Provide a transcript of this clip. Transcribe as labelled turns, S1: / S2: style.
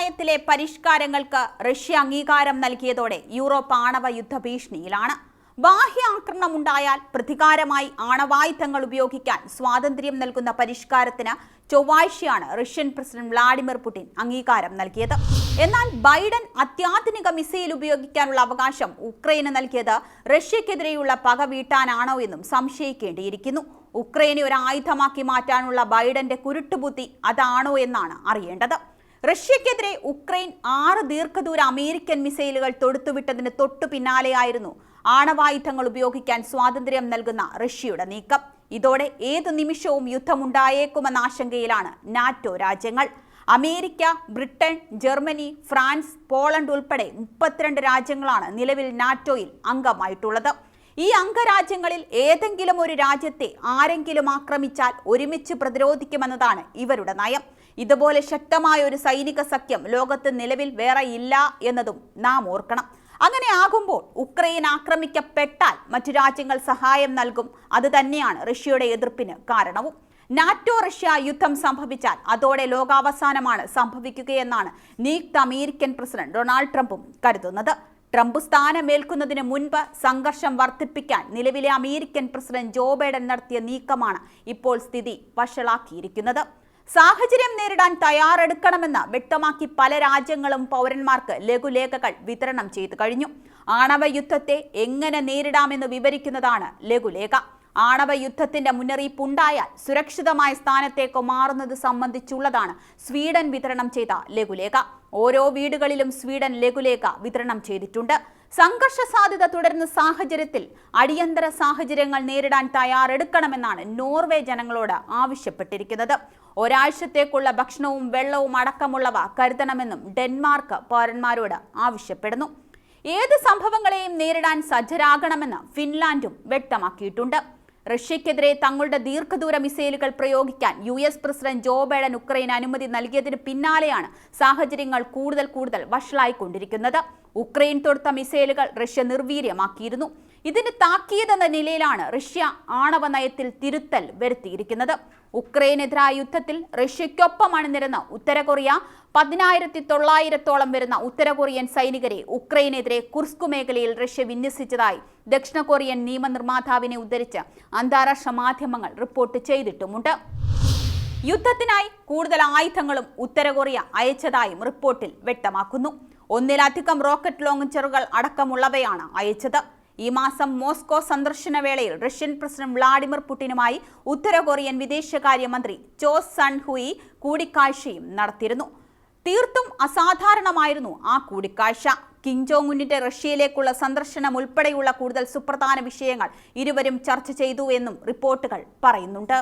S1: നയത്തിലെ പരിഷ്കാരങ്ങൾക്ക് Russia അംഗീകാരം നൽകിയതോടെ Europe ആണവ യുദ്ധ ഭീഷണിയിലാണ്. ബാഹ്യ ആക്രമണം ഉണ്ടായാൽ പ്രതികാരമായി ആണവായുധങ്ങൾ ഉപയോഗിക്കാൻ സ്വാതന്ത്ര്യം നൽകുന്ന പരിഷ്കാരത്തിന് ചൊവ്വാഴ്ചയാണ് റഷ്യൻ പ്രസിഡന്റ് വ്ളാഡിമിർ പുടിൻ അംഗീകാരം നൽകിയത്. എന്നാൽ ബൈഡൻ അത്യാധുനിക മിസൈൽ ഉപയോഗിക്കാനുള്ള അവകാശം ഉക്രൈന് നൽകിയത് റഷ്യക്കെതിരെയുള്ള പക വീട്ടാനാണോ എന്നും സംശയിക്കേണ്ടിയിരിക്കുന്നു. ഉക്രൈനെ ഒരു ആയുധമാക്കി മാറ്റാനുള്ള ബൈഡന്റെ കുരുട്ടുബുദ്ധി അതാണോ എന്നാണ് അറിയേണ്ടത്. റഷ്യക്കെതിരെ ഉക്രൈൻ ആറ് ദീർഘദൂര അമേരിക്കൻ മിസൈലുകൾ തൊടുത്തുവിട്ടതിന് തൊട്ടു പിന്നാലെയായിരുന്നു ആണവായുധങ്ങൾ ഉപയോഗിക്കാൻ സ്വാതന്ത്ര്യം നൽകുന്ന റഷ്യയുടെ നീക്കം. ഇതോടെ ഏതു നിമിഷവും യുദ്ധമുണ്ടായേക്കുമെന്ന ആശങ്കയിലാണ് നാറ്റോ രാജ്യങ്ങൾ. America Britain Germany France Poland ഉൾപ്പെടെ മുപ്പത്തിരണ്ട് രാജ്യങ്ങളാണ് നിലവിൽ നാറ്റോയിൽ അംഗമായിട്ടുള്ളത്. ഈ അംഗരാജ്യങ്ങളിൽ ഏതെങ്കിലും ഒരു രാജ്യത്തെ ആരെങ്കിലും ആക്രമിച്ചാൽ ഒരുമിച്ച് പ്രതിരോധിക്കുമെന്നതാണ് ഇവരുടെ നയം. ഇതുപോലെ ശക്തമായ ഒരു സൈനിക സഖ്യം ലോകത്ത് നിലവിൽ വേറെ ഇല്ല എന്നതും നാം ഓർക്കണം. അങ്ങനെ ആകുമ്പോൾ ഉക്രൈൻ ആക്രമിക്കപ്പെട്ടാൽ മറ്റു രാജ്യങ്ങൾ സഹായം നൽകും. അത് തന്നെയാണ് റഷ്യയുടെ എതിർപ്പിന് കാരണവും. നാറ്റോ റഷ്യ യുദ്ധം സംഭവിച്ചാൽ അതോടെ ലോകാവസാനമാണ് സംഭവിക്കുകയെന്നാണ് നിയുക്ത അമേരിക്കൻ പ്രസിഡന്റ് ഡൊണാൾഡ് ട്രംപും കരുതുന്നത്. ട്രംപ് സ്ഥാനമേൽക്കുന്നതിന് മുൻപ് സംഘർഷം വർദ്ധിപ്പിക്കാൻ നിലവിലെ അമേരിക്കൻ പ്രസിഡന്റ് ജോ ബൈഡൻ നടത്തിയ നീക്കമാണ് ഇപ്പോൾ സ്ഥിതി വഷളാക്കിയിരിക്കുന്നത്. സാഹചര്യം നേരിടാൻ തയ്യാറെടുക്കണമെന്ന് വ്യക്തമാക്കി പല രാജ്യങ്ങളും പൗരന്മാർക്ക് ലഘുലേഖകൾ വിതരണം ചെയ്തു കഴിഞ്ഞു. ആണവ യുദ്ധത്തെ എങ്ങനെ നേരിടാമെന്ന് വിവരിക്കുന്നതാണ് ലഘുലേഖ. ആണവ യുദ്ധത്തിന്റെ മുന്നറിയിപ്പ് ഉണ്ടായാൽ സുരക്ഷിതമായ സ്ഥാനത്തേക്ക് മാറുന്നത് സംബന്ധിച്ചുള്ളതാണ് സ്വീഡൻ വിതരണം ചെയ്ത ലഘുലേഖ. ഓരോ വീടുകളിലും സ്വീഡൻ ലഘുലേഖ വിതരണം ചെയ്തിട്ടുണ്ട്. സംഘർഷ സാധ്യത തുടരുന്ന സാഹചര്യത്തിൽ അടിയന്തര സാഹചര്യങ്ങൾ നേരിടാൻ തയ്യാറെടുക്കണമെന്നാണ് നോർവേ ജനങ്ങളോട് ആവശ്യപ്പെട്ടിരിക്കുന്നത്. ഒരാഴ്ചത്തേക്കുള്ള ഭക്ഷണവും വെള്ളവും അടക്കമുള്ളവ കരുതണമെന്നും ഡെൻമാർക്ക് പൗരന്മാരോട് ആവശ്യപ്പെടുന്നു. ഏത് സംഭവങ്ങളെയും നേരിടാൻ സജ്ജരാകണമെന്ന് ഫിൻലാൻഡും വ്യക്തമാക്കിയിട്ടുണ്ട്. റഷ്യക്കെതിരെ തങ്ങളുടെ ദീർഘദൂര മിസൈലുകൾ പ്രയോഗിക്കാൻ U S president Joe Biden Ukraine അനുമതി നൽകിയതിന് പിന്നാലെയാണ് സാഹചര്യങ്ങൾ കൂടുതൽ കൂടുതൽ വഷളായിക്കൊണ്ടിരിക്കുന്നത്. ഉക്രൈൻ തൊടുത്ത മിസൈലുകൾ റഷ്യ നിർവീര്യമാക്കിയിരുന്നു. ഇതിന് താക്കീതെന്ന നിലയിലാണ് റഷ്യ ആണവ നയത്തിൽ തിരുത്തൽ വരുത്തിയിരിക്കുന്നത്. ഉക്രൈനെതിരായ യുദ്ധത്തിൽ റഷ്യയ്ക്കൊപ്പം അണിനിരുന്ന ഉത്തര കൊറിയ. പതിനായിരത്തി തൊള്ളായിരത്തോളം വരുന്ന ഉത്തര കൊറിയൻ സൈനികരെ ഉക്രൈനെതിരെ കുർസ്കു മേഖലയിൽ റഷ്യ വിന്യസിച്ചതായി ദക്ഷിണ കൊറിയൻ നിയമനിർമ്മാതാവിനെ ഉദ്ധരിച്ച് അന്താരാഷ്ട്ര മാധ്യമങ്ങൾ റിപ്പോർട്ട് ചെയ്തിട്ടുമുണ്ട്. യുദ്ധത്തിനായി കൂടുതൽ ആയുധങ്ങളും ഉത്തര കൊറിയ അയച്ചതായും റിപ്പോർട്ടിൽ വ്യക്തമാക്കുന്നു. ഒന്നിലധികം റോക്കറ്റ് ലോഞ്ചറുകൾ അടക്കമുള്ളവയാണ് അയച്ചത്. ഈ മാസം മോസ്കോ സന്ദർശന വേളയിൽ റഷ്യൻ പ്രസിഡന്റ് വ്ളാഡിമിർ പുടിനുമായി ഉത്തര കൊറിയൻ വിദേശകാര്യമന്ത്രി ചോ സൺ ഹുയി കൂടിക്കാഴ്ചയും നടത്തിയിരുന്നു. തീർത്തും അസാധാരണമായിരുന്നു ആ കൂടിക്കാഴ്ച. കിം ജോങ് ഉന്നിന്റെ റഷ്യയിലേക്കുള്ള സന്ദർശനം ഉൾപ്പെടെയുള്ള കൂടുതൽ സുപ്രധാന വിഷയങ്ങൾ ഇരുവരും ചർച്ച ചെയ്തു എന്നും റിപ്പോർട്ടുകൾ പറയുന്നുണ്ട്.